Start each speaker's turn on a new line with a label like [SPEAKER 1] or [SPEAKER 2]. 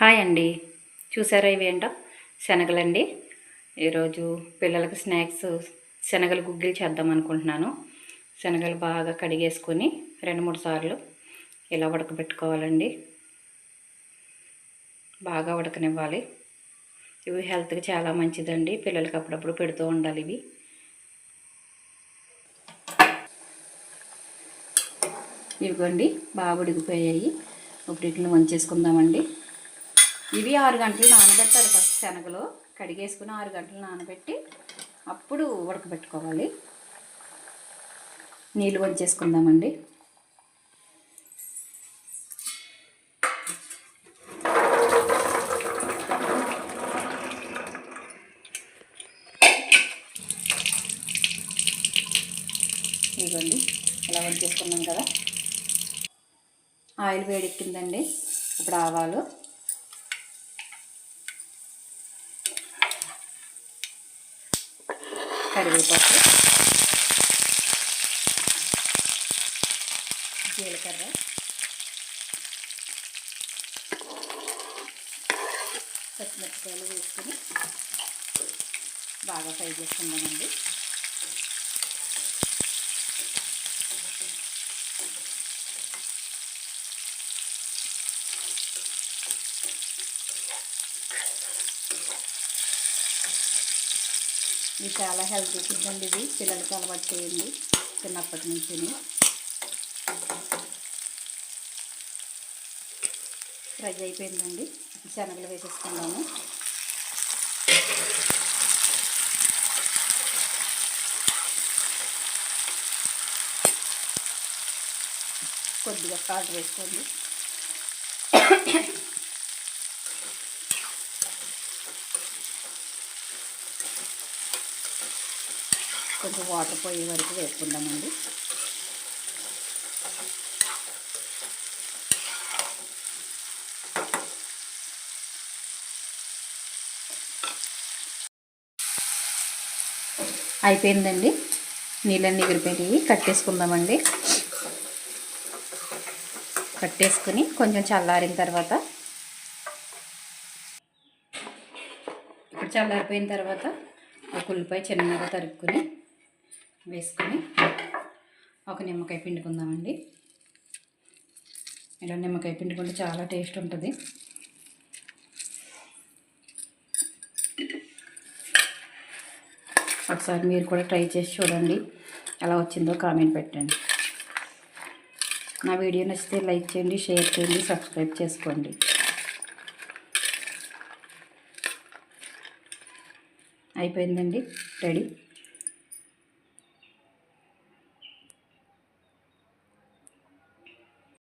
[SPEAKER 1] Hi అండి. చూసారా ఇవి ఏంటో? శనగలండి. ఈరోజు పిల్లలకి స్నాక్స్ శనగలు గుగ్గిలు చేద్దాం అనుకుంటున్నాను. శనగలు బాగా కడిగేసుకొని రెండు మూడు సార్లు ఇలా ఉడకబెట్టుకోవాలండి. బాగా ఉడకనివ్వాలి. ఇవి హెల్త్కి చాలా మంచిదండి. పిల్లలకి అప్పుడప్పుడు పెడుతూ ఉండాలి ఇవి. ఇవిగోండి బాగా ఉడికిపోయాయి. ఇప్పుడు వీటిని వంచేసుకుందామండి. ఇవి ఆరు గంటలు నానబెట్టాలి ఫస్ట్ శనగలు. కడిగేసుకుని ఆరు గంటలు నానబెట్టి అప్పుడు ఉడకబెట్టుకోవాలి. నీళ్ళు వంచేసుకుందామండి. ఇదిగోండి ఇలా వంచేసుకున్నాం కదా. ఆయిల్ వేడెక్కిందండి. ఇప్పుడు ఆవాలు. కరివేపాకు జీలకర్ర పచ్చిమిరపకాయలు వేసుకుని బాగా ఫ్రై చేసుకుందామండి. ఇది చాలా హెల్తీ ఫుడ్ అండి ఇది. పిల్లలకి అలవాటు చేయండి చిన్నప్పటి నుంచి ఫ్రై అయిపోయిందండి. శనగలు వేసేసుకున్నాము కొద్దిగా సాల్ట్ వేసుకోండి. కొంచెం వాటర్ పోయే వరకు వేసుకుందామండి అయిపోయిందండి. నీళ్ళన్నీ ఎగిరిపోయి కట్టేసుకుందామండి. కట్టేసుకుని కొంచెం చల్లారిన తర్వాత ఇప్పుడు చల్లారిపోయిన తర్వాత ఒక ఉల్లిపాయ చిన్నగా తరుక్కుని వేసుకొని ఒక నిమ్మకాయ పిండుకుందామండి. ఇలా నిమ్మకాయ పిండుకుంటే చాలా టేస్ట్ ఉంటుంది. ఒకసారి మీరు కూడా ట్రై చేసి చూడండి. ఎలా వచ్చిందో కామెంట్ పెట్టండి. నా వీడియో నచ్చితే లైక్ చేయండి షేర్ చేయండి సబ్స్క్రైబ్ చేసుకోండి. అయిపోయిందండి. రెడీ?